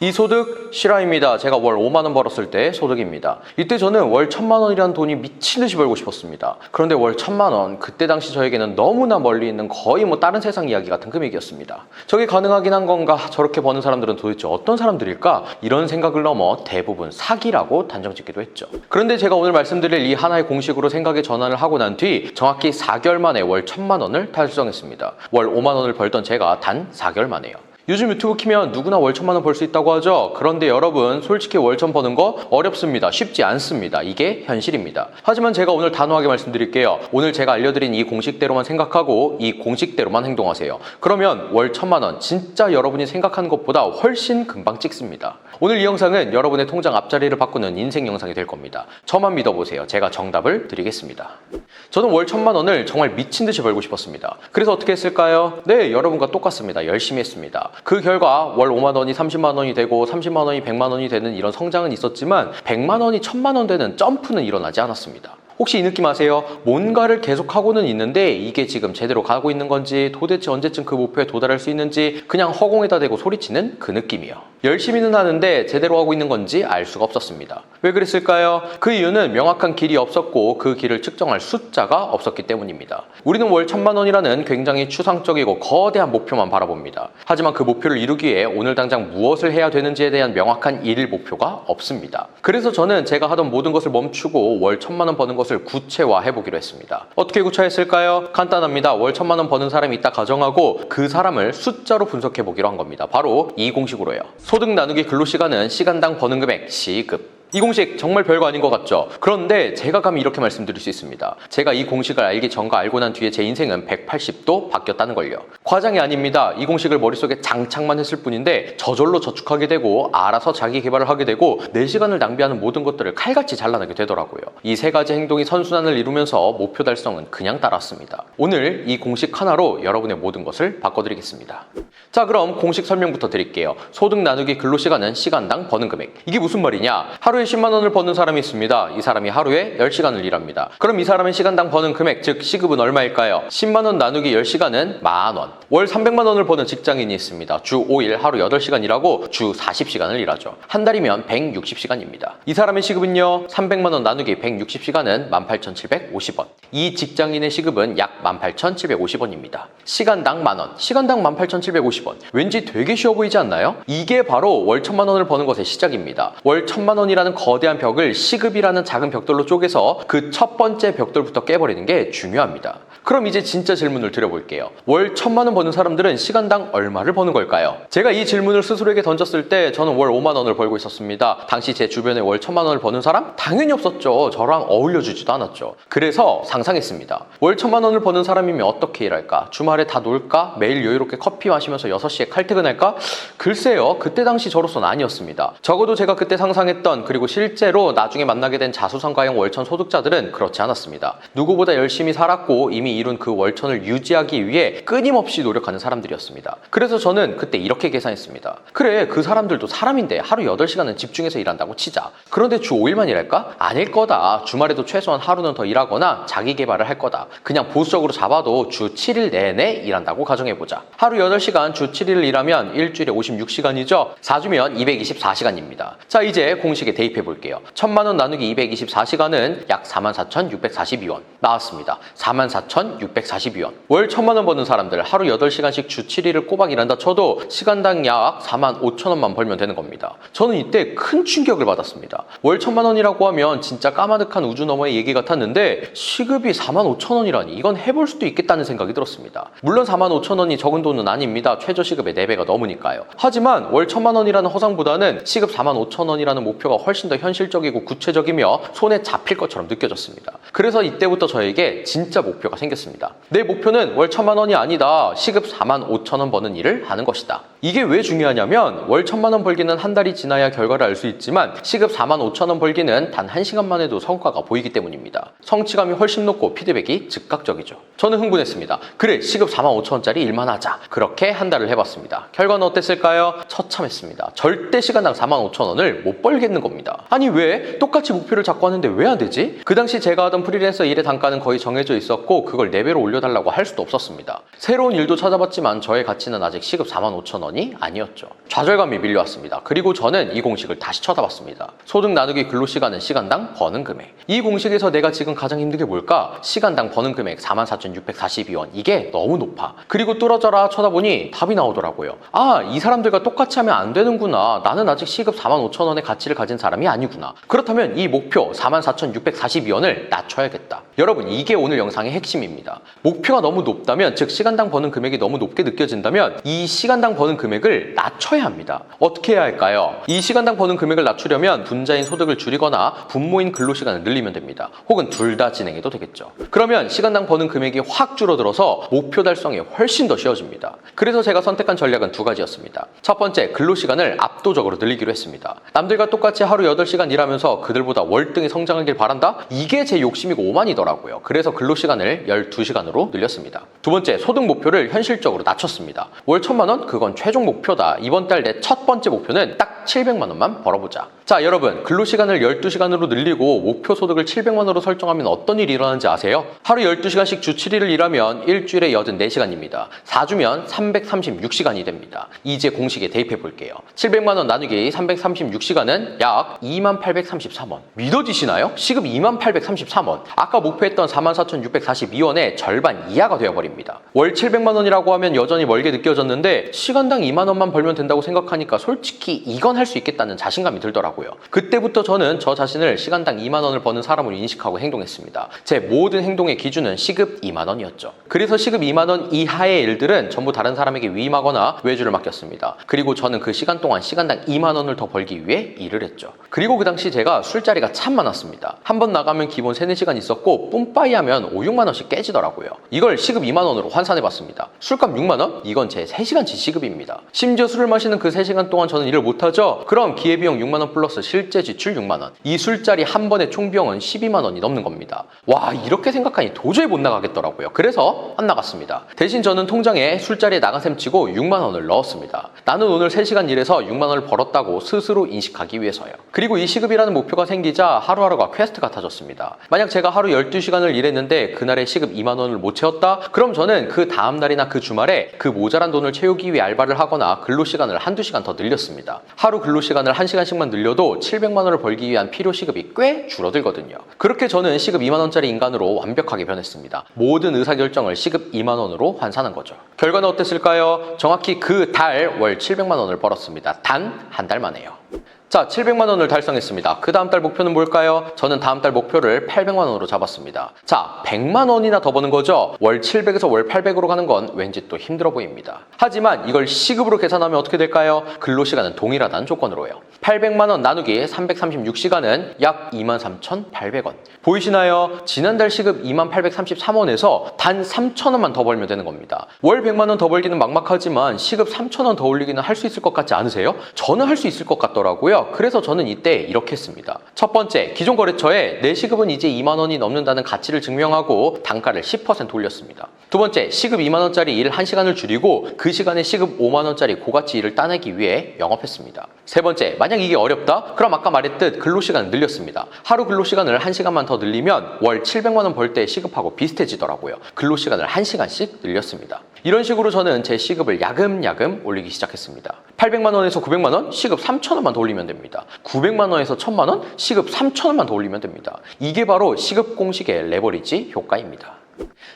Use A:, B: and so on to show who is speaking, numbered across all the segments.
A: 이 소득 실화입니다. 제가 월 5만 원 벌었을 때 소득입니다. 이때 저는 월 1천만 원이라는 돈이 미친 듯이 벌고 싶었습니다. 그런데 월 1천만 원 그때 당시 저에게는 너무나 멀리 있는 거의 뭐 다른 세상 이야기 같은 금액이었습니다. 저게 가능하긴 한 건가? 저렇게 버는 사람들은 도대체 어떤 사람들일까? 이런 생각을 넘어 대부분 사기라고 단정짓기도 했죠. 그런데 제가 오늘 말씀드릴 이 하나의 공식으로 생각의 전환을 하고 난 뒤 정확히 4개월 만에 월 1천만 원을 달성했습니다. 월 5만 원을 벌던 제가 단 4개월 만에요. 요즘 유튜브 키면 누구나 월 천만 원 벌 수 있다고 하죠. 그런데 여러분, 솔직히 월 천 버는 거 어렵습니다. 쉽지 않습니다. 이게 현실입니다. 하지만 제가 오늘 단호하게 말씀드릴게요. 오늘 제가 알려드린 이 공식대로만 생각하고 이 공식대로만 행동하세요. 그러면 월 천만 원 진짜 여러분이 생각하는 것보다 훨씬 금방 찍습니다. 오늘 이 영상은 여러분의 통장 앞자리를 바꾸는 인생 영상이 될 겁니다. 저만 믿어보세요. 제가 정답을 드리겠습니다. 저는 월 천만 원을 정말 미친 듯이 벌고 싶었습니다. 그래서 어떻게 했을까요? 네, 여러분과 똑같습니다. 열심히 했습니다. 그 결과 월 5만 원이 30만 원이 되고 30만 원이 100만 원이 되는 이런 성장은 있었지만 100만 원이 1000만 원 되는 점프는 일어나지 않았습니다. 혹시 이 느낌 아세요? 뭔가를 계속하고는 있는데 이게 지금 제대로 가고 있는 건지 도대체 언제쯤 그 목표에 도달할 수 있는지 그냥 허공에다 대고 소리치는 그 느낌이요. 열심히는 하는데 제대로 하고 있는 건지 알 수가 없었습니다. 왜 그랬을까요? 그 이유는 명확한 길이 없었고 그 길을 측정할 숫자가 없었기 때문입니다. 우리는 월 천만 원이라는 굉장히 추상적이고 거대한 목표만 바라봅니다. 하지만 그 목표를 이루기 위해 오늘 당장 무엇을 해야 되는지에 대한 명확한 일 목표가 없습니다. 그래서 저는 제가 하던 모든 것을 멈추고 월 천만 원 버는 것을 구체화해 보기로 했습니다. 어떻게 구체화했을까요? 간단합니다. 월 천만 원 버는 사람이 있다 가정하고 그 사람을 숫자로 분석해 보기로 한 겁니다. 바로 이 공식으로요. 소득 나누기 근로 시간은 시간당 버는 금액 시급. 이 공식 정말 별거 아닌 것 같죠? 그런데 제가 감히 이렇게 말씀드릴 수 있습니다. 제가 이 공식을 알기 전과 알고 난 뒤에 제 인생은 180도 바뀌었다는 걸요. 과장이 아닙니다. 이 공식을 머릿속에 장착만 했을 뿐인데 저절로 저축하게 되고 알아서 자기 개발을 하게 되고 내 시간을 낭비하는 모든 것들을 칼같이 잘라내게 되더라고요. 이 세 가지 행동이 선순환을 이루면서 목표 달성은 그냥 따랐습니다. 오늘 이 공식 하나로 여러분의 모든 것을 바꿔드리겠습니다. 자 그럼 공식 설명부터 드릴게요. 소득 나누기 근로시간은 시간당 버는 금액. 이게 무슨 말이냐? 하루에 10만 원을 버는 사람이 있습니다. 이 사람이 하루에 10시간을 일합니다. 그럼 이 사람의 시간당 버는 금액, 즉 시급은 얼마일까요? 10만 원 나누기 10시간은 만 원. 월 300만 원을 버는 직장인이 있습니다. 주 5일 하루 8시간 일하고 주 40시간을 일하죠. 한 달이면 160시간입니다. 이 사람의 시급은요. 300만 원 나누기 160시간은 18,750원. 이 직장인의 시급은 약 18,750원입니다. 시간당 만 원, 시간당 18,750원. 왠지 되게 쉬워 보이지 않나요? 이게 바로 월 천만 원을 버는 것의 시작입니다. 월 천만 원이라는 거대한 벽을 시급이라는 작은 벽돌로 쪼개서 그 첫 번째 벽돌부터 깨버리는 게 중요합니다. 그럼 이제 진짜 질문을 드려볼게요. 월 천만 원 버는 사람들은 시간당 얼마를 버는 걸까요? 제가 이 질문을 스스로에게 던졌을 때 저는 월 5만 원을 벌고 있었습니다. 당시 제 주변에 월 천만 원을 버는 사람? 당연히 없었죠. 저랑 어울려주지도 않았죠. 그래서 상상했습니다. 월 천만 원을 버는 사람이면 어떻게 일할까? 주말에 다 놀까? 매일 여유롭게 커피 마시면서 6시에 칼퇴근할까? 글쎄요. 그때 당시 저로서는 아니었습니다. 적어도 제가 그때 상상했던 그리고 실제로 나중에 만나게 된 자수성가형 월천 소득자들은 그렇지 않았습니다. 누구보다 열심히 살았고 이미 이룬 그 월천을 유지하기 위해 끊임없이 노력하는 사람들이었습니다. 그래서 저는 그때 이렇게 계산했습니다. 그래, 그 사람들도 사람인데 하루 8시간은 집중해서 일한다고 치자. 그런데 주 5일만 일할까? 아닐 거다. 주말에도 최소한 하루는 더 일하거나 자기 개발을 할 거다. 그냥 보수적으로 잡아도 주 7일 내내 일한다고 가정해보자. 하루 8시간 주 7일을 일하면 일주일에 56시간이죠? 4주면 224시간입니다. 자, 이제 공식에 대입해 볼게요. 1000만 원 나누기 224시간은 약 44,642원. 나왔습니다. 44,642원. 월 1000만 원 버는 사람들 하루 8시간씩 주 7일을 꼬박 일한다 쳐도 시간당 약 4만 5천 원만 벌면 되는 겁니다. 저는 이때 큰 충격을 받았습니다. 월 1000만 원이라고 하면 진짜 까마득한 우주 너머의 얘기 같았는데 시급이 4만 5천 원이라니 이건 해볼 수도 있겠다는 생각이 들었습니다. 물론 4만 5천 원이 적은 돈은 아닙니다. 최저 시급의 4배가 넘으니까요. 하지만 월 1000만 원이라는 허상보다는 시급 4만 5천 원이라는 목표가 훨씬 더 현실적이고 구체적이며 손에 잡힐 것처럼 느껴졌습니다. 그래서 이때부터 저에게 진짜 목표가 생겼습니다. 내 목표는 월 1000만 원이 아니다. 시급 4만 5천 원 버는 일을 하는 것이다. 이게 왜 중요하냐면 월 1000만 원 벌기는 한 달이 지나야 결과를 알 수 있지만 시급 4만 5천 원 벌기는 단 한 시간만 해도 성과가 보이기 때문입니다. 성취감이 훨씬 높고 피드백이 즉각적이죠. 저는 흥분했습니다. 그래 시급 4만 5천 원짜리 일만 하자. 그렇게 한 달을 해봤습니다. 결과는 어땠을까요? 처참했습니다. 절대 시간당 4만 5천 원을 못 벌겠는 겁니다. 겁니다. 아니 왜 똑같이 목표를 잡고 하는데 왜 안 되지? 그 당시 제가 하던 프리랜서 일의 단가는 거의 정해져 있었고 그걸 4배로 올려달라고 할 수도 없었습니다. 새로운 일도 찾아봤지만 저의 가치는 아직 시급 4만 5천 원이 아니었죠. 좌절감이 밀려왔습니다. 그리고 저는 이 공식을 다시 쳐다봤습니다. 소득 나누기 근로시간은 시간당 버는 금액. 이 공식에서 내가 지금 가장 힘든 게 뭘까? 시간당 버는 금액 44,642원. 이게 너무 높아. 그리고 뚫어져라 쳐다보니 답이 나오더라고요. 아, 이 사람들과 똑같이 하면 안 되는구나. 나는 아직 시급 4만 5천 원의 가치를 가진 사 람이 아니구나. 그렇다면 이 목표 44,642원을 낮춰야겠다. 여러분, 이게 오늘 영상의 핵심입니다. 목표가 너무 높다면, 즉 시간당 버는 금액이 너무 높게 느껴진다면 이 시간당 버는 금액을 낮춰야 합니다. 어떻게 해야 할까요? 이 시간당 버는 금액을 낮추려면 분자인 소득을 줄이거나 분모인 근로시간을 늘리면 됩니다. 혹은 둘 다 진행해도 되겠죠. 그러면 시간당 버는 금액이 확 줄어들어서 목표 달성이 훨씬 더 쉬워집니다. 그래서 제가 선택한 전략은 두 가지였습니다. 첫 번째, 근로시간을 압도적으로 늘리기로 했습니다. 남들과 똑같이 하루 8시간 일하면서 그들보다 월등히 성장하길 바란다? 이게 제 욕심이고 오만이더라고요. 그래서 근로시간을 12시간으로 늘렸습니다. 두 번째, 소득 목표를 현실적으로 낮췄습니다. 월 1000만 원? 그건 최종 목표다. 이번 달 내 첫 번째 목표는 딱 700만 원만 벌어보자. 자, 여러분, 근로시간을 12시간으로 늘리고 목표 소득을 700만 원으로 설정하면 어떤 일이 일어나는지 아세요? 하루 12시간씩 주 7일을 일하면 일주일에 84시간입니다. 4주면 336시간이 됩니다. 이제 공식에 대입해 볼게요. 700만 원 나누기 336시간은 약 2833원. 믿어지시나요? 시급 2833원. 아까 목표했던 44,642원의 절반 이하가 되어버립니다. 월 700만 원이라고 하면 여전히 멀게 느껴졌는데 시간당 2만 원만 벌면 된다고 생각하니까 솔직히 이건 할 수 있겠다는 자신감이 들더라고요. 그때부터 저는 저 자신을 시간당 2만 원을 버는 사람으로 인식하고 행동했습니다. 제 모든 행동의 기준은 시급 2만 원이었죠. 그래서 시급 2만 원 이하의 일들은 전부 다른 사람에게 위임하거나 외주를 맡겼습니다. 그리고 저는 그 시간 동안 시간당 2만 원을 더 벌기 위해 일을 했죠. 그리고 그 당시 제가 술자리가 참 많았습니다. 한 번 나가면 기본 3, 4시간 있었고 뿜빠이 하면 5, 6만 원씩 깨지더라고요. 이걸 시급 2만 원으로 환산해 봤습니다. 술값 6만 원? 이건 제 3시간치 시급입니다. 심지어 술을 마시는 그 3시간 동안 저는 일을 못 하죠. 그럼 기회비용 6만 원 플러스 실제 지출 6만 원. 이 술자리 한 번의 총비용은 12만 원이 넘는 겁니다. 와, 이렇게 생각하니 도저히 못 나가겠더라고요. 그래서 안 나갔습니다. 대신 저는 통장에 술자리에 나간 셈 치고 6만 원을 넣었습니다. 나는 오늘 3시간 일해서 6만 원을 벌었다고 스스로 인식하기 위해서요. 그리고 이 시급이라는 목표가 생기자 하루하루가 퀘스트 같아졌습니다. 만약 제가 하루 12시간을 일했는데 그날의 시급 2만 원을 못 채웠다? 그럼 저는 그 다음 날이나 그 주말에 그 모자란 돈을 채우기 위해 알바를 하거나 근로 시간을 한두 시간 더 늘렸습니다. 하루 근로 시간을 1시간씩만 늘려도 700만 원을 벌기 위한 필요 시급이 꽤 줄어들거든요. 그렇게 저는 시급 2만 원짜리 인간으로 완벽하게 변했습니다. 모든 의사결정을 시급 2만 원으로 환산한 거죠. 결과는 어땠을까요? 정확히 그 달 월 700만 원을 벌었습니다. 단 한 달 만에요. 자, 700만 원을 달성했습니다. 그 다음 달 목표는 뭘까요? 저는 다음 달 목표를 800만 원으로 잡았습니다. 자, 100만 원이나 더 버는 거죠? 월 700에서 월 800으로 가는 건 왠지 또 힘들어 보입니다. 하지만 이걸 시급으로 계산하면 어떻게 될까요? 근로시간은 동일하다는 조건으로요. 800만 원 나누기 336시간은 약 23,800원. 보이시나요? 지난달 시급 2833원에서 단 3,000원만 더 벌면 되는 겁니다. 월 100만 원 더 벌기는 막막하지만 시급 3,000원 더 올리기는 할 수 있을 것 같지 않으세요? 저는 할 수 있을 것 같더라고요. 그래서 저는 이때 이렇게 했습니다. 첫 번째, 기존 거래처에 내 시급은 이제 2만 원이 넘는다는 가치를 증명하고 단가를 10% 올렸습니다. 두 번째, 시급 2만 원짜리 일 1시간을 줄이고 그 시간에 시급 5만 원짜리 고가치 일을 따내기 위해 영업했습니다. 세 번째, 만약 이게 어렵다? 그럼 아까 말했듯 근로시간을 늘렸습니다. 하루 근로시간을 1시간만 더 늘리면 월 700만 원 벌 때 시급하고 비슷해지더라고요. 근로시간을 1시간씩 늘렸습니다. 이런 식으로 저는 제 시급을 야금야금 올리기 시작했습니다. 800만 원에서 900만 원, 시급 3천 원만 더 올리면 됩니다. 900만 원에서 1000만 원, 시급 3천 원만 더 올리면 됩니다. 이게 바로 시급 공식의 레버리지 효과입니다.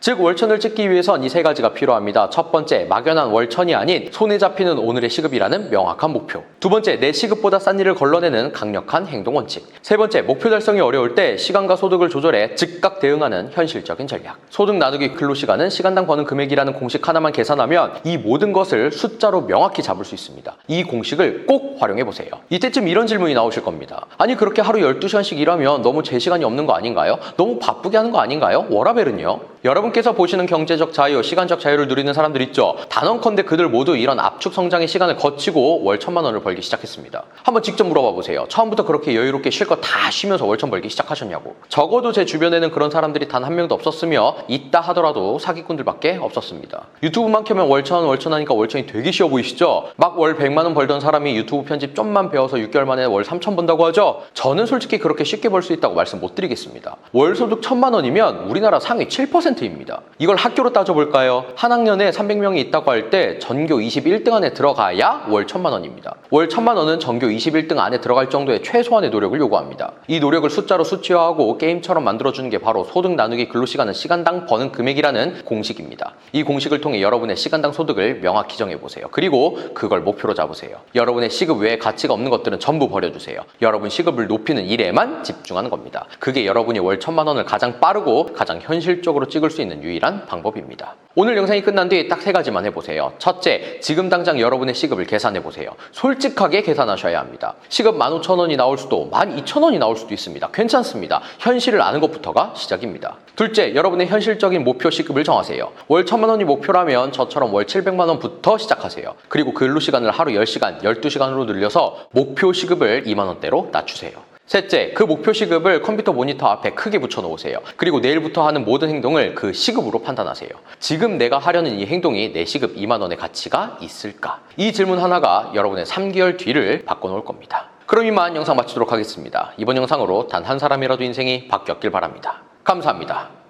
A: 즉 월천을 찍기 위해선 이 세 가지가 필요합니다. 첫 번째, 막연한 월천이 아닌 손에 잡히는 오늘의 시급이라는 명확한 목표. 두 번째, 내 시급보다 싼 일을 걸러내는 강력한 행동 원칙. 세 번째, 목표 달성이 어려울 때 시간과 소득을 조절해 즉각 대응하는 현실적인 전략. 소득 나누기 근로시간은 시간당 버는 금액이라는 공식 하나만 계산하면 이 모든 것을 숫자로 명확히 잡을 수 있습니다. 이 공식을 꼭 활용해 보세요. 이때쯤 이런 질문이 나오실 겁니다. 아니 그렇게 하루 12시간씩 일하면 너무 제 시간이 없는 거 아닌가요? 너무 바쁘게 하는 거 아닌가요? 워라벨은요? 여러분께서 보시는 경제적 자유, 시간적 자유를 누리는 사람들 있죠? 단언컨대 그들 모두 이런 압축 성장의 시간을 거치고 월 천만 원을 벌기 시작했습니다. 한번 직접 물어봐 보세요. 처음부터 그렇게 여유롭게 실컷 다 쉬면서 월천 벌기 시작하셨냐고. 적어도 제 주변에는 그런 사람들이 단 한 명도 없었으며 있다 하더라도 사기꾼들밖에 없었습니다. 유튜브만 켜면 월천 월천 하니까 월천이 되게 쉬워 보이시죠? 막 월 100만 원 벌던 사람이 유튜브 편집 좀만 배워서 6개월 만에 월 3천 번다고 하죠? 저는 솔직히 그렇게 쉽게 벌 수 있다고 말씀 못 드리겠습니다. 월 소득 천만 원이면 우리나라 상위 7% 입니다. 이걸 학교로 따져볼까요? 한 학년에 300명이 있다고 할 때 전교 21등 안에 들어가야 월 천만 원입니다. 월 천만 원은 전교 21등 안에 들어갈 정도의 최소한의 노력을 요구합니다. 이 노력을 숫자로 수치화하고 게임처럼 만들어주는 게 바로 소득 나누기 근로시간은 시간당 버는 금액이라는 공식입니다. 이 공식을 통해 여러분의 시간당 소득을 명확히 정해보세요. 그리고 그걸 목표로 잡으세요. 여러분의 시급 외에 가치가 없는 것들은 전부 버려주세요. 여러분 시급을 높이는 일에만 집중하는 겁니다. 그게 여러분이 월 천만 원을 가장 빠르고 가장 현실적 으로 찍을 수 있는 유일한 방법입니다. 오늘 영상이 끝난 뒤 딱 세 가지만 해보세요. 첫째, 지금 당장 여러분의 시급을 계산해보세요. 솔직하게 계산하셔야 합니다. 시급 15,000원이 나올 수도 12,000원이 나올 수도 있습니다. 괜찮습니다. 현실을 아는 것부터가 시작입니다. 둘째, 여러분의 현실적인 목표 시급을 정하세요. 월 1,000만 원이 목표라면 저처럼 월 700만 원부터 시작하세요. 그리고 근로 시간을 하루 10시간, 12시간으로 늘려서 목표 시급을 2만 원대로 낮추세요. 셋째, 그 목표 시급을 컴퓨터 모니터 앞에 크게 붙여놓으세요. 그리고 내일부터 하는 모든 행동을 그 시급으로 판단하세요. 지금 내가 하려는 이 행동이 내 시급 2만 원의 가치가 있을까? 이 질문 하나가 여러분의 3개월 뒤를 바꿔놓을 겁니다. 그럼 이만 영상 마치도록 하겠습니다. 이번 영상으로 단 한 사람이라도 인생이 바뀌었길 바랍니다. 감사합니다.